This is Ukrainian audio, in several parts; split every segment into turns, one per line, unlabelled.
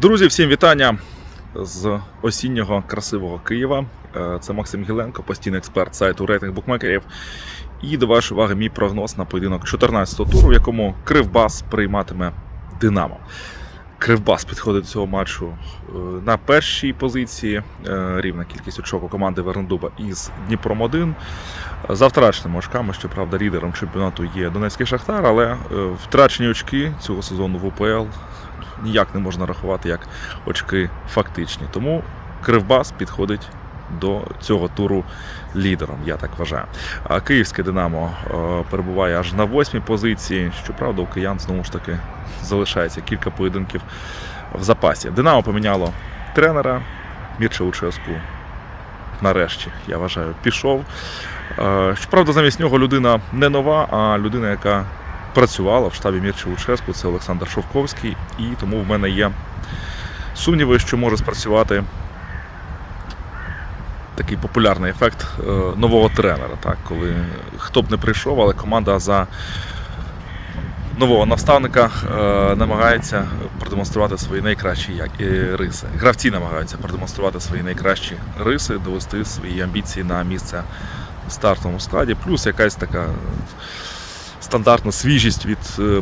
Друзі, всім вітання з осіннього красивого Києва. Е, Це Максим Гіленко, постійний експерт сайту рейтинг букмекерів. І до вашої уваги мій прогноз на поєдинок 14-го туру, в якому Кривбас прийматиме Динамо. Кривбас підходить до цього матчу е, на першій позиції. Е, Рівна кількість очок у команди Верндуба із Дніпром 1. За втраченими очками, щоправда, лідером чемпіонату є Донецький Шахтар, але е, втрачені очки цього сезону в УПЛ ніяк не можна рахувати як очки фактичні. Тому Кривбас підходить до цього туру лідером, я так вважаю. А київське Динамо е, перебуває аж на восьмій позиції. Щоправда, у киян знову ж таки залишається кілька поєдинків в запасі. Динамо поміняло тренера Мірча Луческу. Нарешті, я вважаю, пішов. Е, Щоправда, замість нього людина не нова, а людина, яка працювала в штабі Мірча Луческу, це Олександр Шовковський, і тому в мене є сумніви, що може спрацювати такий популярний ефект е, нового тренера, так, коли хто б не прийшов, але команда за нового наставника е, намагається продемонструвати свої найкращі е, риси. Гравці намагаються продемонструвати свої найкращі риси, довести свої амбіції на місце в стартовому складі, плюс якась така стандартна свіжість від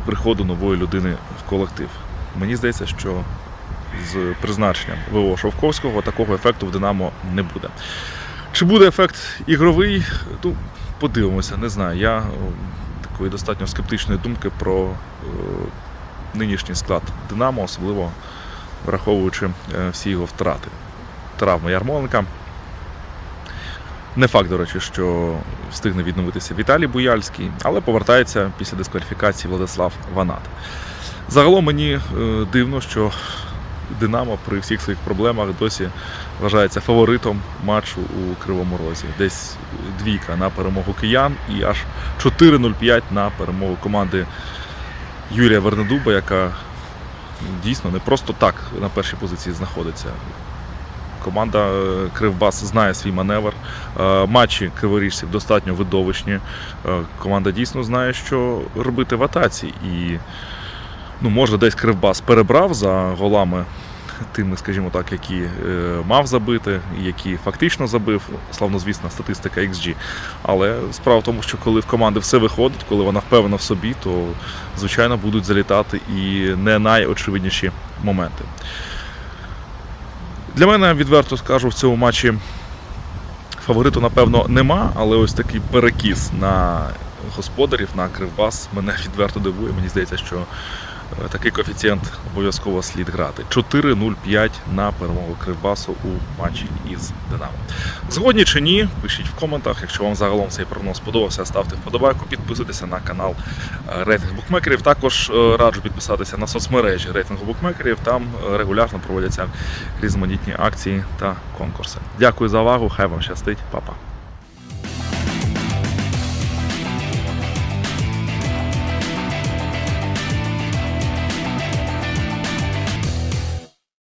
приходу нової людини в колектив. Мені здається, що з призначенням ВО Шовковського такого ефекту в Динамо не буде. Чи буде ефект ігровий? Ну, подивимося, не знаю. Я такої достатньо скептичної думки про е, нинішній склад Динамо, особливо враховуючи е, всі його втрати. Травми Ярмоленка. Не факт, до речі, що встигне відновитися Віталій Буяльський, але повертається після дискваліфікації Владислав Ванат. Загалом мені е, дивно, що Динамо при всіх своїх проблемах досі вважається фаворитом матчу у Кривому Розі. Десь двійка на перемогу киян і аж 4-0-5 на перемогу команди Юрія Вернедуба, яка дійсно не просто так на першій позиції знаходиться. Команда е, Кривбас знає свій маневр. Е, Матчі криворіжців достатньо видовищні. Е, Команда дійсно знає, що робити в атаці. І ну, може десь Кривбас перебрав за голами тими, скажімо так, які е, мав забити, які фактично забив. Славнозвісна статистика XG. Але справа в тому, що коли в команди все виходить, коли вона впевнена в собі, то звичайно будуть залітати і не найочевидніші моменти. Для мене, відверто скажу, в цьому матчі фавориту, напевно, нема, але ось такий перекіс на господарів, на Кривбас мене відверто дивує. Мені здається, що такий коефіцієнт обов'язково слід грати. 4-0-5 на перемогу Кривбасу у матчі із Динамо. Згодні чи ні, пишіть в коментах. Якщо вам загалом цей прогноз сподобався, ставте вподобайку, підписуйтеся на канал е, рейтинг букмекерів. Також е, раджу підписатися на соцмережі рейтингу букмекерів. Там е, регулярно проводяться різноманітні акції та конкурси. Дякую за увагу. Хай вам щастить, Па-па.